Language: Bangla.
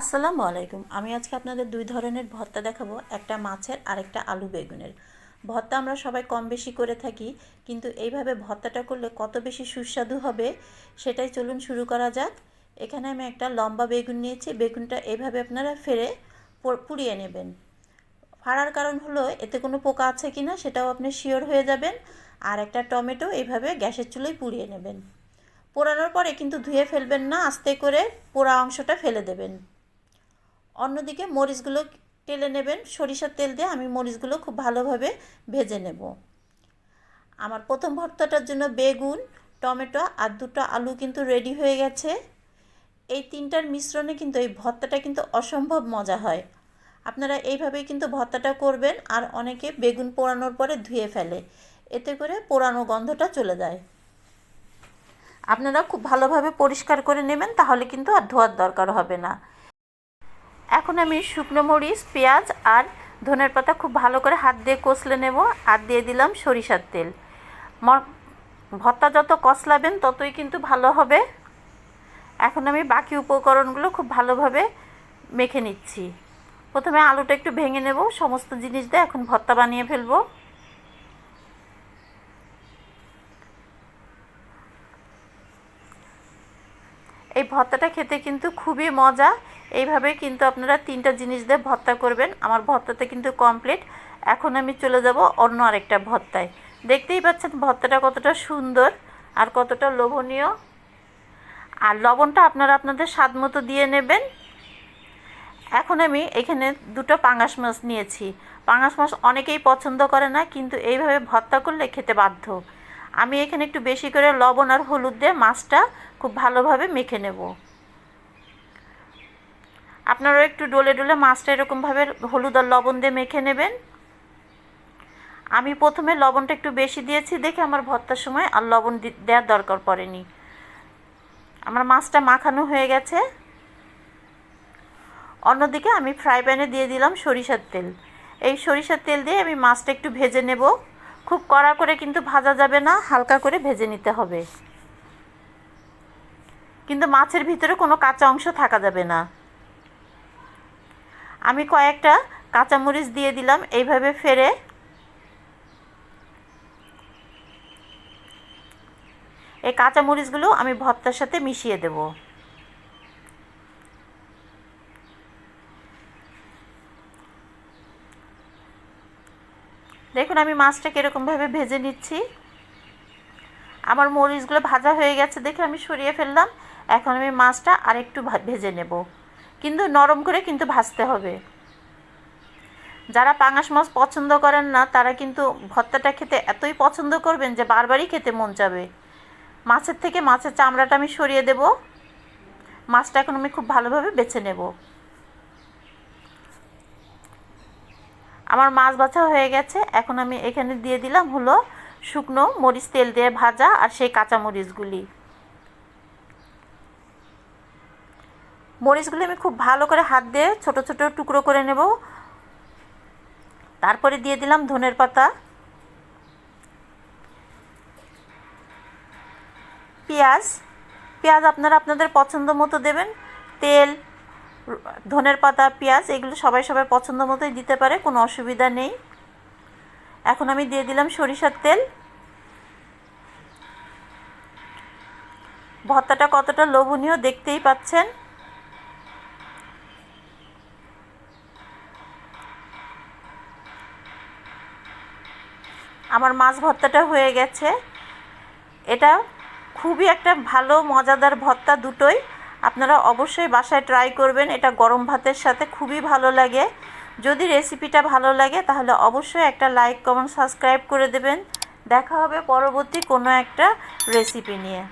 আসসালামু আলাইকুম। আমি আজকে আপনাদের দুই ধরনের ভর্তা দেখাবো, একটা মাছের আর একটা আলু বেগুনের। ভর্তা আমরা সবাই কম বেশি করে থাকি, কিন্তু এইভাবে ভর্তাটা করলে কত বেশি সুস্বাদু হবে সেটাই চলুন শুরু করা যাক। এখানে আমি একটা লম্বা বেগুন নিয়েছি, বেগুনটা এইভাবে আপনারা ফেরে পুড়িয়ে নেবেন। ফাড়ার কারণ হলো, এতে কোনো পোকা আছে কি না সেটাও আপনি শিওর হয়ে যাবেন, আর একটা টমেটো এইভাবে গ্যাসের চুলোয় পুড়িয়ে নেবেন। পোড়ানোর পরে কিন্তু ধুয়ে ফেলবেন না, আস্তে করে পোড়া অংশটা ফেলে দেবেন। অন্যদিকে মরিচগুলো টেলে নেবেন। সরিষার তেল দিয়ে আমি মরিচগুলো খুব ভালোভাবে ভেজে নেব। আমার প্রথম ভর্তাটার জন্য বেগুন, টমেটো আর দুটো আলু কিন্তু রেডি হয়ে গেছে। এই তিনটার মিশ্রণে কিন্তু এই ভর্তাটা কিন্তু অসম্ভব মজা হয়। আপনারা এইভাবেই কিন্তু ভর্তাটা করবেন আর অনেকে বেগুন পোড়ানোর পরে ধুয়ে ফেলে। এতে করে পোড়ানো গন্ধটা চলে যায়। আপনারা খুব ভালোভাবে পরিষ্কার করে নেবেন, তাহলে কিন্তু আর ধোয়ার দরকার হবে না। এখন আমি শুকনো মরিচ, পেঁয়াজ আর ধনের পাতা খুব ভালো করে হাত দিয়ে কষলে নেব। আর দিয়ে দিলাম সরিষার তেল। ভর্তা যত কষলাবেন ততই কিন্তু ভালো হবে। এখন আমি বাকি উপকরণগুলো খুব ভালোভাবে মেখে নিচ্ছি। প্রথমে আলুটা একটু ভেঙে নেব, সমস্ত জিনিস দিয়ে এখন ভর্তা বানিয়ে ফেলব। এই ভর্তাটা খেতে কিন্তু খুবই মজা। এইভাবে কিন্তু আপনারা তিনটা জিনিস দিয়ে ভর্তা করবেন। আমার ভর্তাতে কিন্তু কমপ্লিট এখন আমি চলে যাব অন্য আরেকটা ভর্তায়। দেখতেই পাচ্ছেন ভর্তাটা কতটা সুন্দর আর কতটা লোভনীয়। আর লবণটা আপনারা আপনাদের স্বাদ মতো দিয়ে নেবেন। এখন আমি এখানে দুটো পাঙাশ মাছ নিয়েছি। পাঙাশ মাছ অনেকেই পছন্দ করে না, কিন্তু এইভাবে ভর্তা করলে খেতে বাধ্য। আমি এখানে একটু বেশি করে লবণ আর হলুদ দিয়ে মাছটা খুব ভালোভাবে মেখে নেব। আপনারাও একটু ডলে ডলে মাছটা এরকমভাবে হলুদ আর লবণ দিয়ে মেখে নেবেন। আমি প্রথমে লবণটা একটু বেশি দিয়েছি দেখে আমার ভর্তার সময় আর লবণ দেওয়ার দরকার পড়েনি। আমার মাছটা মাখানো হয়ে গেছে। অন্যদিকে আমি ফ্রাই প্যানে দিয়ে দিলাম সরিষার তেল। এই সরিষার তেল দিয়ে আমি মাছটা একটু ভেজে নেব। খুব কড়া করে কিন্তু ভাজা যাবে না, হালকা করে ভেজে নিতে হবে। কিন্তু মাছের ভিতরে কোনো কাঁচা অংশ থাকা যাবে না। আমি কয়েকটা কাঁচামরিচ দিয়ে দিলাম, এইভাবে ফেরে এই কাঁচামরিচগুলো আমি ভর্তার সাথে মিশিয়ে দেবো। দেখুন, আমি মাছটাকে এরকমভাবে ভেজে নিচ্ছি। আমার মরিচগুলো ভাজা হয়ে গেছে দেখে আমি সরিয়ে ফেললাম। এখন আমি মাছটা আরেকটু ভা- ভেজে নেব। কিন্তু নরম করে কিন্তু ভাজতে হবে। যারা পাঙাশ মাছ পছন্দ করেন না, তারা কিন্তু ভর্তাটা খেতে এতই পছন্দ করবেন যে বারবারই খেতে মন যাবে মাছের থেকে মাছের চামড়াটা আমি সরিয়ে দেব। মাছটা এখন আমি খুব ভালোভাবে বেছে নেব। আমার মাছ বাছা হয়ে গেছে। এখন আমি এখানে দিয়ে দিলাম হলো শুকনো মরিচ তেল দিয়ে ভাজা আর সেই কাঁচা মরিচগুলি। মরিচগুলি আমি খুব ভালো করে হাত দিয়ে ছোট ছোট টুকরো করে নেব। তারপরে দিয়ে দিলাম ধনের পাতা, পেঁয়াজ। পেঁয়াজ আপনারা আপনাদের পছন্দ মতো দেবেন। তেল ধনের পাতা, পেঁয়াজ, এগুলো সবাই সবাই পছন্দ মতোই দিতে পারে, কোনো অসুবিধা নেই। এখন আমি দিয়ে দিলাম সরিষার তেল। ভর্তাটা কতটা লোভনীয় দেখতেই পাচ্ছেন। আমার মাছ ভর্তাটা হয়ে গেছে। এটা খুবই একটা ভালো, মজাদার ভর্তা দুটোই। আপনারা অবশ্যই বাসায় ট্রাই করবেন, এটা গরম ভাতের সাথে খুবই ভালো লাগে। যদি রেসিপিটা ভালো লাগে, তাহলে অবশ্যই একটা লাইক কমেন্ট সাবস্ক্রাইব করে দেবেন। দেখা হবে পরবর্তী কোনো একটা রেসিপি নিয়ে।